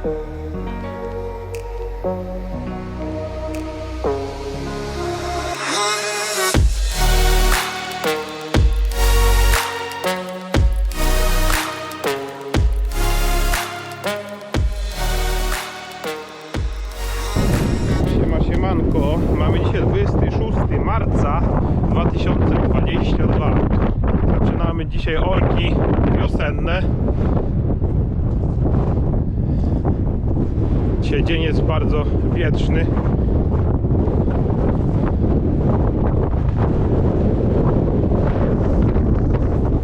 Siema, siemanko. Mamy dzisiaj 26 marca 2022. Zaczynamy dzisiaj orki wiosenne. Dzisiaj dzień jest bardzo wietrzny.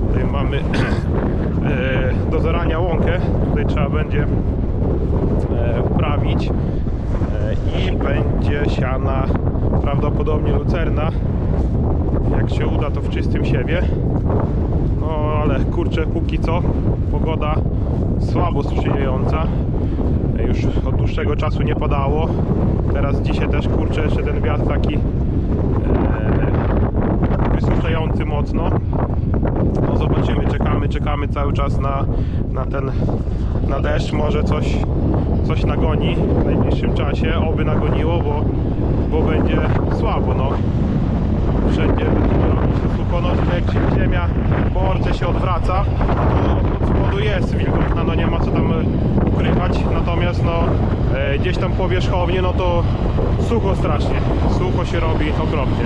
Tutaj mamy e, do zarania łąkę. Tutaj trzeba będzie e, wprawić E, i będzie siana prawdopodobnie lucerna jak się uda to w czystym siewie no ale kurczę póki co pogoda słabo sprzyjająca E, już od dłuższego czasu nie padało. Teraz dzisiaj też kurczę jeszcze ten wiatr taki e, wysuszający mocno. No zobaczymy, czekamy, czekamy cały czas na, na ten na deszcz, może coś, coś nagoni w najbliższym czasie, oby nagoniło, bo, bo będzie słabo, no. Wszędzie sucho, no jak ziemia po orce się odwraca, to od spodu jest wilgotna, no nie ma co tam e, ukrywać, natomiast no e, gdzieś tam powierzchownie, no to sucho strasznie, sucho się robi okropnie.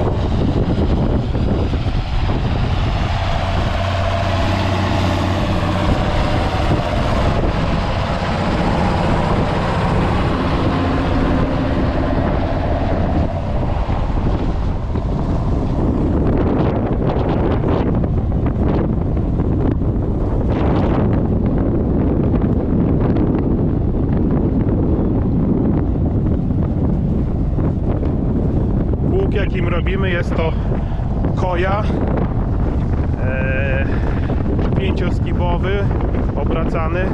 Jakim robimy jest to koja e, pięcioskibowy obracany e,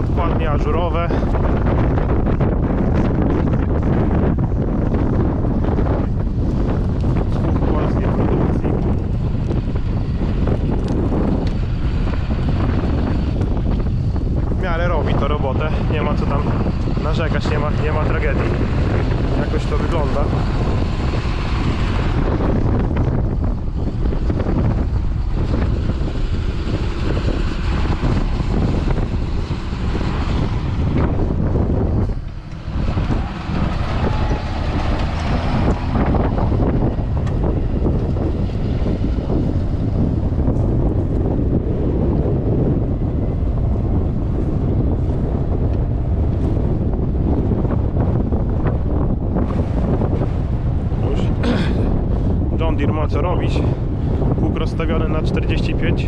odkładnie ażurowe. W miarę robi to robotę. Nie ma co tam narzekać nie ma, nie ma tragedii jakoś to wygląda. Już John Deere ma co robić. Pług rozstawiony na 45.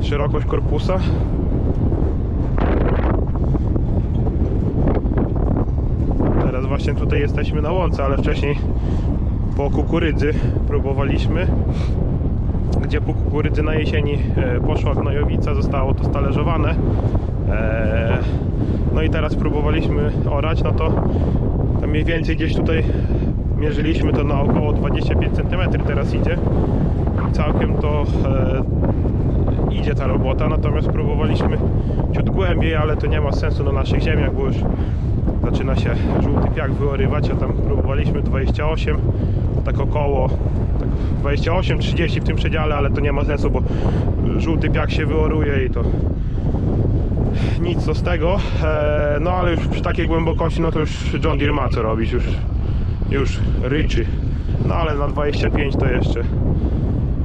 Szerokość korpusa. Teraz właśnie tutaj jesteśmy na łące, ale wcześniej po kukurydzy próbowaliśmy. Gdzie po kukurydzy na jesieni e, poszła gnojowica, zostało to stalerzowane. E, No i teraz próbowaliśmy orać, no to mniej więcej gdzieś tutaj mierzyliśmy to na około 25 cm teraz idzie. Całkiem to e, idzie ta robota, natomiast próbowaliśmy ciut głębiej, ale to nie ma sensu na naszych ziemiach, bo już zaczyna się żółty piach wyorywać, a tam próbowaliśmy 28, tak około tak 28-30 w tym przedziale, ale to nie ma sensu, bo żółty piach się wyoruje i to nic co z tego, e, no ale już przy takiej głębokości, no to już John Deere ma co robić, już, już ryczy, no ale na 25 to jeszcze,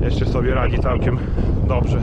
jeszcze sobie radzi całkiem dobrze.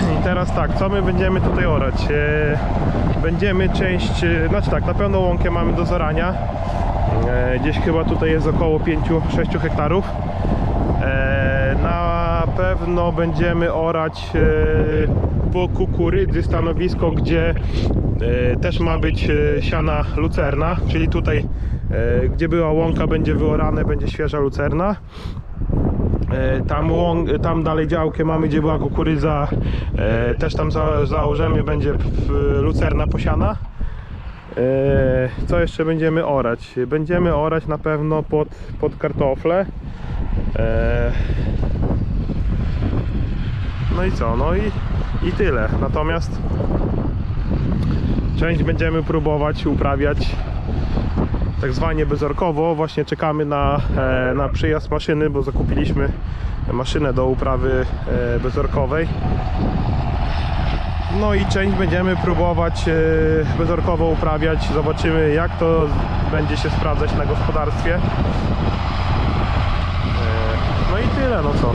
I teraz tak, co my będziemy tutaj orać? E, Będziemy część, e, znaczy tak, na pełną łąkę mamy do zorania. E, Gdzieś chyba tutaj jest około 5-6 hektarów. Na pewno będziemy orać po kukurydzy stanowisko, gdzie też ma być siana lucerna, czyli tutaj, gdzie była łąka, będzie wyorane, będzie świeża lucerna. E, Tam, łąk, tam dalej działkę mamy, gdzie była kukurydza, e, też tam za, założymy, będzie lucerna posiana. E, Co jeszcze będziemy orać? Będziemy orać na pewno pod, pod kartofle. E, No i co? No i, i tyle. Natomiast część będziemy próbować uprawiać tak zwanie bezorkowo. Właśnie czekamy na, e, na przyjazd maszyny, bo zakupiliśmy maszynę do uprawy e, bezorkowej. No i część będziemy próbować e, bezorkowo uprawiać. Zobaczymy jak to będzie się sprawdzać na gospodarstwie. No i tyle, no co.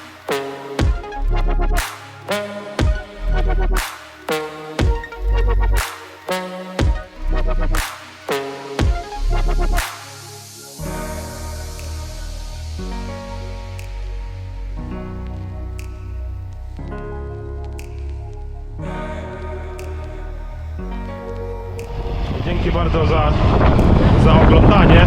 Dzięki bardzo za, za oglądanie.